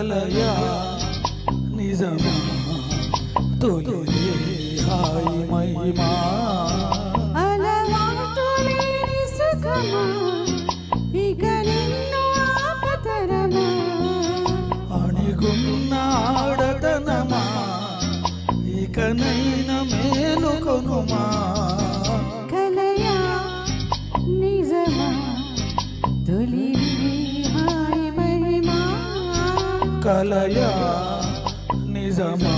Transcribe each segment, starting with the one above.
కలయా నిజమా? తొలి హాయి మహిమా? ఇక నిన్ను ఆపతరమా అణిగున్న కలయా నిజమా?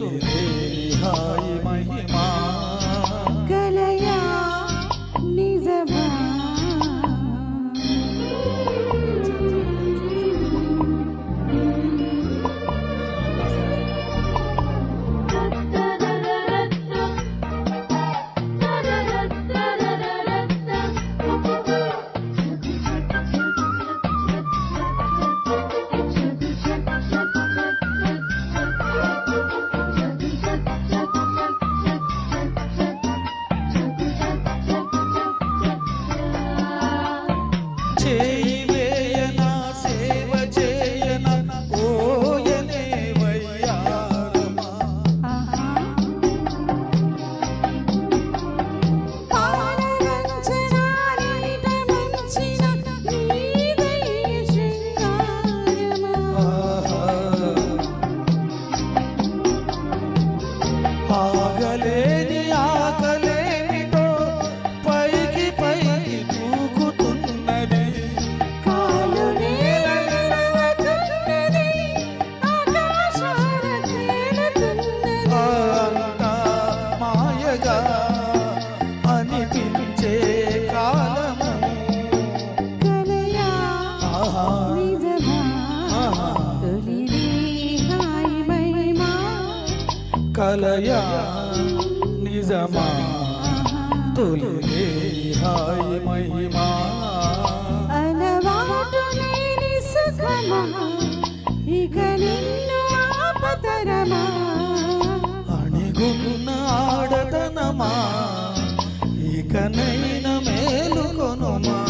తొలి హాయి మహిమా ఆగలేని ఆకలేనితో పైకి పైకి దూకుతున్నది కాలు నేల నిలవకున్నది ఆకాశాన తేలుతున్నది అంతా మాయగా అనిపించే కాలము కలయా ఆహా. నిజమా. తొలి కలయా? నిజమా? తొలి హాయి మహిమా? అలవాటు లేని సుఖమా ఇక నిన్ను ఆపతరమా అణిగున్న ఆడదనమా ఇకనైన మేలుకొనుమా?